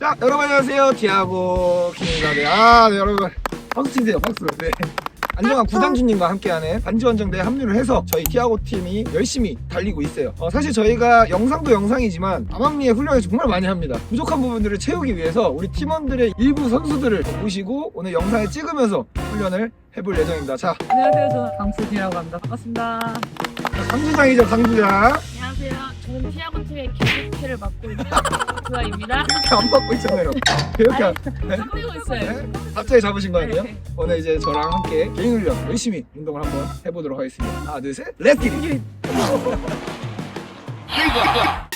자, 여러분 안녕하세요. 디아고 킹입니다. 네, 아, 네, 여러분. 박수 치세요, 박수. 네. 안정환 구단주님과 함께하는 반지원정대에 합류를 해서 저희 티아고 팀이 열심히 달리고 있어요. 어, 사실 저희가 영상도 영상이지만 암암리에 훈련을 정말 많이 합니다. 부족한 부분들을 채우기 위해서 우리 팀원들의 일부 선수들을 모시고 오늘 영상을 찍으면서 훈련을 해볼 예정입니다. 자, 안녕하세요. 저는 강수진이라고 합니다. 반갑습니다. 강주장이죠, 강주장. 안녕하세요. 저는 티아고 팀의 기획회를 맡고 있는 조아입니다. 이렇게 안 받고 있잖아요. 이렇게 안- 네? 있어요. 네? 갑자기 잡으신 거 아니에요? 네. 오늘 이제 저랑 함께 개인 훈련 열심히 운동을 한번 해보도록 하겠습니다. 하나, 둘, 셋, 렛츠 기릿!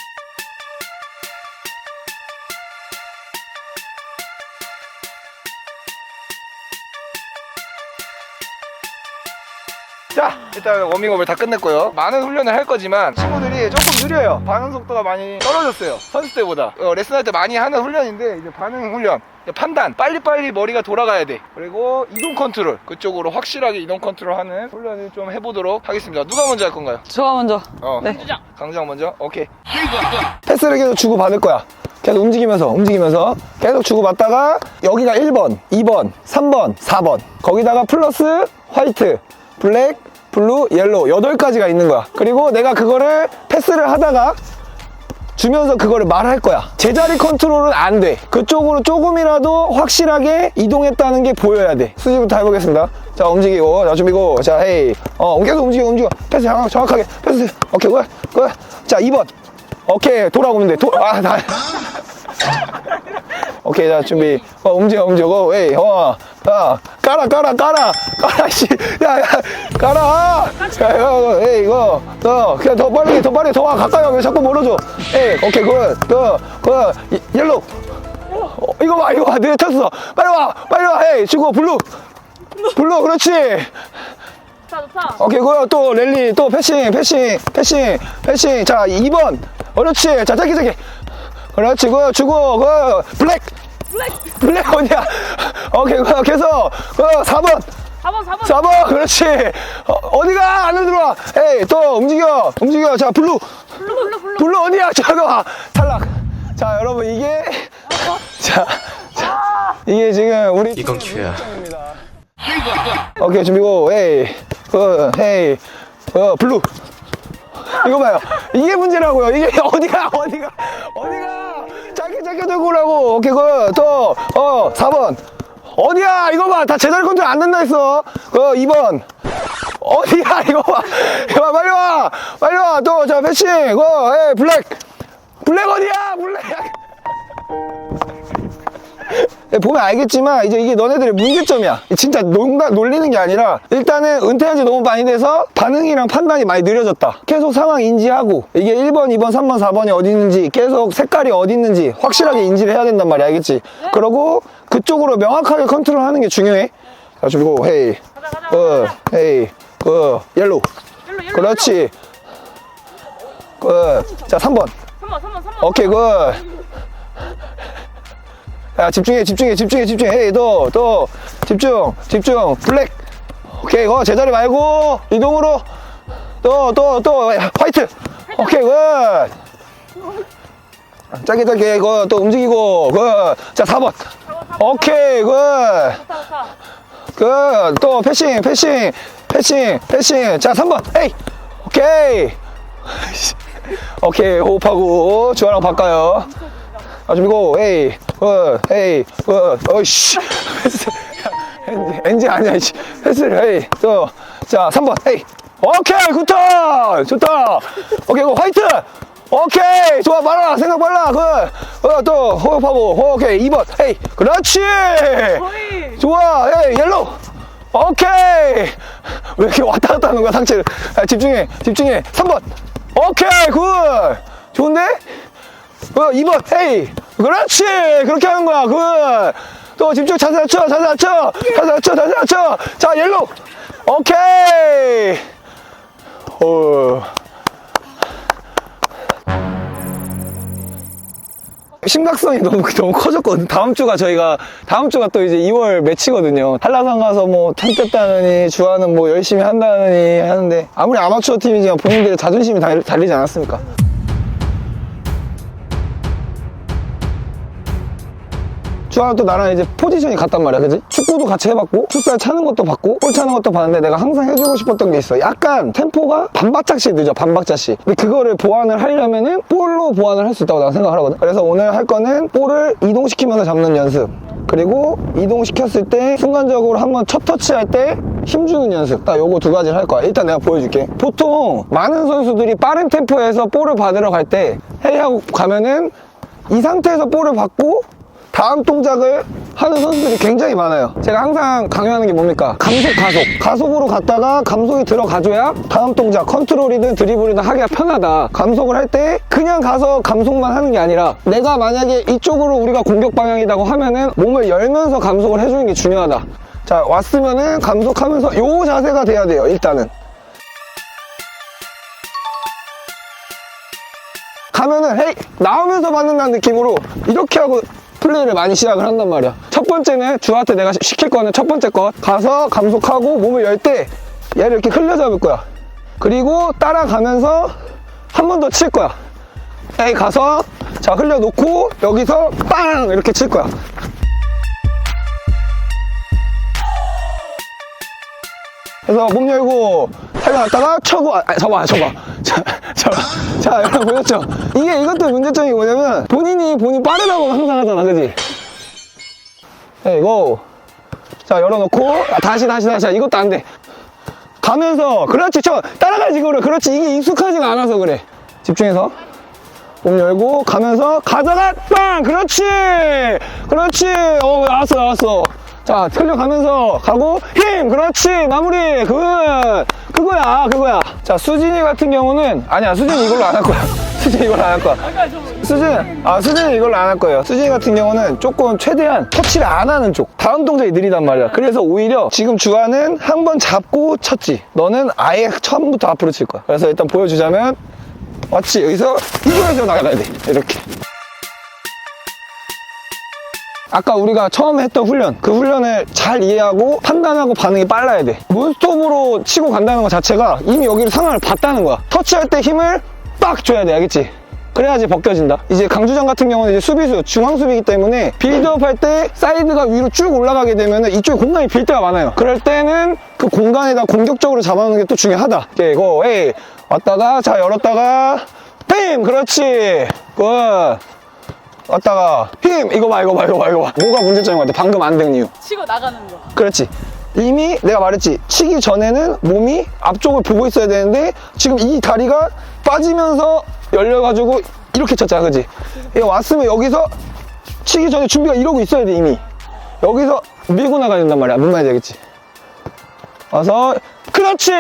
자, 일단 워밍업을 다 끝냈고요. 많은 훈련을 할 거지만 친구들이 조금 느려요. 반응 속도가 많이 떨어졌어요. 선수 때보다. 어, 레슨할 때 많이 하는 훈련인데 이제 반응 훈련, 판단, 빨리빨리 머리가 돌아가야 돼. 그리고 이동 컨트롤, 그쪽으로 확실하게 이동 컨트롤하는 훈련을 좀 해보도록 하겠습니다. 누가 먼저 할 건가요? 저가 먼저. 어, 네. 주장. 강장 먼저. 오케이. 패스를 계속 주고 받을 거야. 계속 움직이면서 움직이면서 계속 주고 받다가 여기가 1번, 2번, 3번, 4번. 거기다가 플러스 화이트, 블랙, 블루, 옐로우 8가지가 있는 거야. 그리고 내가 그거를 패스를 하다가 주면서 그거를 말할 거야. 제자리 컨트롤은 안 돼. 그쪽으로 조금이라도 확실하게 이동했다는 게 보여야 돼. 수지부터 해보겠습니다. 자, 움직이고, 자, 준비고, 자, 헤이. 어, 계속 움직여, 움직여. 패스 정확- 정확하게. 패스. 오케이, 굿, 굿. 자, 2번. 오케이, 돌아오면 돼. 도, 아, 나. 오케이, 자, 준비. 어, 움직여, 움직여. 고, 에이, 어. 야, 깔아, 깔아, 깔아. 깔아, 씨. 야, 야, 야, 에이, 이거. 더, 그냥 더 빨리, 더 빨리, 더 와. 가까이 와. 왜 자꾸 멀어져. 에이, 오케이. 이- 옐로우. 어, 이거 봐, 이거 봐. 내가 쳤어. 빨리 와. 빨리 와. 에이, 주고, 블루. 블루, 그렇지. 좋다. 오케이, 그, 또, 랠리, 또, 패싱, 패싱, 패싱, 패싱. 자, 2번. 그렇지. 자, 짧게, 짧게. 그렇지, 그, 주고, 그, 블랙. 블랙. 블랙 어디야? 오케이, 그, 계속. 그, 4번. 4번, 4번. 4번. 그렇지. 어, 디가 안으로 들어와. 에이, 또, 움직여. 움직여. 자, 블루. 블루, 블루, 블루. 블루 어디야? 저거 봐. 탈락. 자, 여러분, 이게. 자, 자, 이게 지금 우리. 이건 기회야. 오케이 준비고 에이 어 헤이 어 블루 이거 봐요. 이게 문제라고요. 이게 어디가 어디가 어디가? 짧게 짧게 들고 오라고. 오케이 그 또 어 4번. 어디야? 이거 봐 다 제자리 컨트롤 안 된다 했어. 그 2번. 어디야? 이거 봐. 이거 봐. 빨리 와. 빨리 와또자 패싱 그 에이 블랙. 블랙 어디야? 블랙. 예, 보면 알겠지만 이제 이게 너네들의 문제점이야. 진짜 농가 놀리는 게 아니라 일단은 은퇴한 지 너무 많이 돼서 반응이랑 판단이 많이 느려졌다. 계속 상황 인지하고 이게 1번, 2번, 3번, 4번이 어디 있는지 계속 색깔이 어디 있는지 확실하게 인지를 해야 된단 말이야. 알겠지? 그러고 그쪽으로 명확하게 컨트롤하는 게 중요해. 자, 준비고 헤이. 가자. 헤이. 그 옐로. 그렇지. 그 자, 3번. 3번, 3번, 3번. 오케이 굿. 야 집중해 집중해 집중해 집중해. 헤이 또 또 집중 집중. 블랙. 오케이 어 제자리 말고 이동으로. 또 또 또 화이트. 오케이 굿. 짧게 짧게. 이거 또 움직이고 굿 자 4번. 오케이 좋다, 좋다. 굿굿 또 패싱 패싱 패싱 패싱. 자 3번. 에이. 오케이. 오케이 호흡하고 주아랑 바꿔요 아 준비고 에이 굿 에이 굿 어이씨. 패스 엔지 엔지 아니야 이씨. 패스를 에이 또자 3번 에이. 오케이 굿턴 좋다. 오케이 그 화이트. 오케이 좋아 빨라 생각 빨라 그어또 호흡하고. 오케이 2번 에이. 그렇지. 좋아 에이 옐로우. 오케이. 왜 이렇게 왔다 갔다 하는 거야 상체를? 아, 집중해 집중해. 3번. 오케이 굿. 좋은데 어 2번 헤이! 그렇지! 그렇게 하는 거야 굿 또 집중 자세 낮춰 자세 낮춰! 자세 낮춰 자세 낮춰! 자 옐로우! 오케이! 어. 심각성이 너무 너무 커졌거든. 다음 주가 저희가 다음 주가 또 이제 2월 매치거든요. 한라산 가서 뭐 탐땠다느니 주하는 뭐 열심히 한다느니 하는데 아무리 아마추어 팀이지만 본인들의 자존심이 달, 달리지 않았습니까? 주아가 또 나랑 이제 포지션이 같단 말이야, 그지? 축구도 같이 해봤고, 풋살 차는 것도 봤고, 볼 차는 것도 봤는데 내가 항상 해주고 싶었던 게 있어. 약간 템포가 반박자씩 늦어, 반박자씩. 근데 그거를 보완을 하려면은 볼로 보완을 할 수 있다고 내가 생각을 하거든. 그래서 오늘 할 거는 볼을 이동시키면서 잡는 연습. 그리고 이동시켰을 때 순간적으로 한번 첫 터치할 때 힘주는 연습. 딱 요거 두 가지를 할 거야. 일단 내가 보여줄게. 보통 많은 선수들이 빠른 템포에서 볼을 받으러 갈 때 헤이하고 가면은 이 상태에서 볼을 받고 다음 동작을 하는 선수들이 굉장히 많아요. 제가 항상 강요하는 게 뭡니까? 감속, 가속. 가속으로 갔다가 감속이 들어가줘야 다음 동작, 컨트롤이든 드리블이든 하기가 편하다. 감속을 할 때 그냥 가서 감속만 하는 게 아니라 내가 만약에 이쪽으로 우리가 공격 방향이라고 하면은 몸을 열면서 감속을 해주는 게 중요하다. 자, 왔으면은 감속하면서 요 자세가 돼야 돼요, 일단은. 가면은 헤이 나오면서 받는다는 느낌으로 이렇게 하고 플레이를 많이 시작을 한단 말이야. 첫 번째는 주한테 내가 시킬 거는 첫 번째 것. 가서 감속하고 몸을 열 때 얘를 이렇게 흘려 잡을 거야. 그리고 따라가면서 한 번 더 칠 거야. 에이 가서 자 흘려놓고 여기서 빵! 이렇게 칠 거야. 그래서 몸 열고 달려갔다가 쳐고 아, 아, 저봐 자, 자, 자 여러분 보셨죠? 이게 이것도 문제점이 뭐냐면 본인이 본인 빠르다고 항상 하잖아 그지? 네, 이거. 자 열어놓고. 아, 다시 다시 다시. 이것도 안돼. 가면서. 그렇지 쳐. 따라가지 그래 그렇지. 이게 익숙하지가 않아서 그래. 집중해서. 몸 열고 가면서 가다가. 빵! 그렇지! 그렇지! 어 나왔어 나왔어 자 틀려가면서 가고 힘! 그렇지! 마무리! 그 그거야 그거야. 자 수진이 같은 경우는 아니야 수진이 이걸로 안 할 거야. 수진이 이걸로 안 할 거야. 수진 아 수진이 이걸로 안 할 거예요. 수진이 같은 경우는 조금 최대한 터치를 안 하는 쪽. 다음 동작이 느리단 말이야. 그래서 오히려 지금 주아는 한 번 잡고 쳤지. 너는 아예 처음부터 앞으로 칠 거야. 그래서 일단 보여주자면 맞지 여기서 이거에서 나가야 돼. 이렇게 아까 우리가 처음 했던 훈련 그 훈련을 잘 이해하고 판단하고 반응이 빨라야 돼. 문스톱으로 치고 간다는 것 자체가 이미 여기를 상황을 봤다는 거야. 터치할 때 힘을 빡 줘야 돼 알겠지? 그래야지 벗겨진다. 이제 강주장 같은 경우는 이제 수비수 중앙 수비이기 때문에 빌드업 할 때 사이드가 위로 쭉 올라가게 되면 이쪽에 공간이 빌 때가 많아요. 그럴 때는 그 공간에다 공격적으로 잡아놓는 게 또 중요하다. 이거 에이 왔다가 자 열었다가 빔! 그렇지! 굿 왔다가 힘 이거 봐 이거 봐 이거 봐 이거 봐. 뭐가 문제점인 것 같아? 방금 안 된 이유. 치고 나가는 거. 그렇지. 이미 내가 말했지. 치기 전에는 몸이 앞쪽을 보고 있어야 되는데 지금 이 다리가 빠지면서 열려가지고 이렇게 쳤잖아 그지? 이거 왔으면 여기서 치기 전에 준비가 이러고 있어야 돼 이미. 여기서 밀고 나가야 된단 말이야. 무슨 말인지 알겠지 와서 그렇지!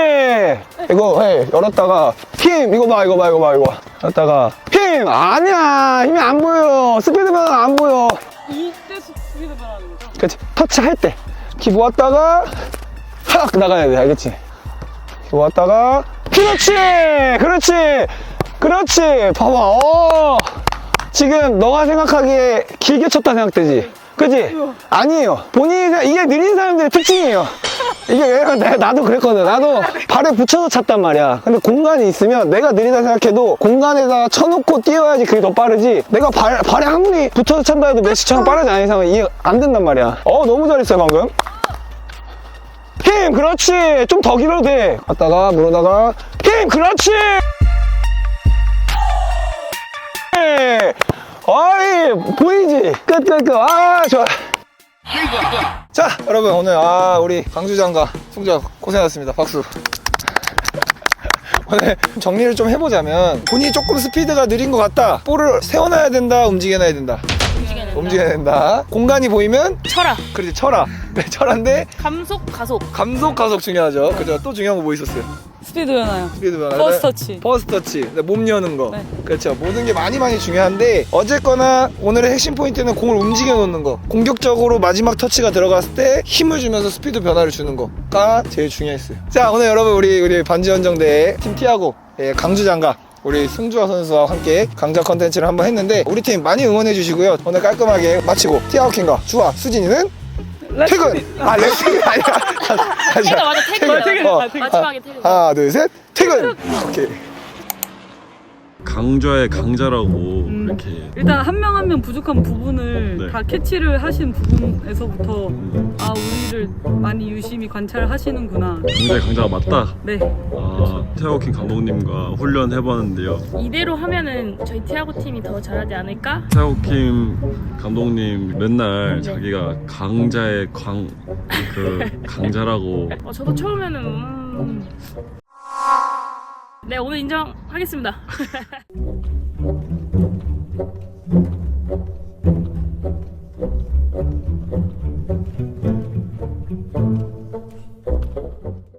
이거 해 열었다가 힘! 이거 봐 이거 봐 이거 봐 이거 열었다가 힘! 아니야! 힘이 안 보여. 스피드면 안 보여. 이때 스피드 변하는 거죠? 그렇지 터치할 때. 기부 왔다가 확 나가야 돼. 알겠지? 기부 왔다가 그렇지! 그렇지! 그렇지! 봐봐. 어! 지금 너가 생각하기에 길게 쳤다 생각되지? 그지 아니에요. 본인이 이게 느린 사람들의 특징이에요 이게 왜냐면 내- 나도 그랬거든. 나도 발에 붙여서 찼단 말이야. 근데 공간이 있으면 내가 느리다 생각해도 공간에다 쳐놓고 뛰어야지 그게 더 빠르지. 내가 발, 발에 아무리 붙여서 찬다 해도 메시처럼 빠르지 않은 이상은 이해 안 된단 말이야. 어 너무 잘했어요 방금. 힘 그렇지. 좀 더 길어도 돼. 갔다가 물어다가. 힘 그렇지. 어이 보이지? 끝 끝 끝 아 좋아 자 여러분 오늘 아 우리 강주장과 승주가 고생하셨습니다. 박수. 오늘 정리를 좀 해보자면 본인이 조금 스피드가 느린 것 같다. 볼을 세워놔야 된다 움직여놔야 된다 된다. 움직여야 된다 공간이 보이면 쳐라. 그렇지 쳐라 네 쳐라인데 감속 가속. 감속 가속 중요하죠 그죠 또 중요한 거 뭐 있었어요 스피드 변화요. 스피드 변화 버스 터치. 버스 터치 그다음에 몸 여는 거 네. 그렇죠 모든 게 많이 많이 중요한데 어쨌거나 오늘의 핵심 포인트는 공을 움직여 놓는 거 공격적으로 마지막 터치가 들어갔을 때 힘을 주면서 스피드 변화를 주는 거가 제일 중요했어요 자 오늘 여러분 우리 우리 반지원정대 팀 티하고 예, 강주장과 우리 승주아 선수와 함께 강좌 컨텐츠를 한번 했는데 우리 팀 많이 응원해 주시고요. 오늘 깔끔하게 마치고 티아웃킹과 주아 수진이는 퇴근. 아 렉스이 아니야 다시 태그 맞아 태그. 태그, 어. 태그. 마지막에 태그. 하나 둘 셋. 퇴근. 오케이. 강좌의 강자라고 음. 이렇게 일단 한 명 한 명 부족한 부분을 네. 다 캐치를 하신 부분에서부터 음, 아 우리를 많이 유심히 관찰하시는구나. 굉장히 강자가 맞다. 네. 아, 태호킹 감독님과 훈련 해봤는데요. 이대로 하면은 저희 티아고 팀이 더 잘하지 않을까? 태호킴 감독님 맨날 자기가 강자의 강, 그 강자라고 어, 저도 처음에는 음... 네 오늘 인정하겠습니다. Thank you.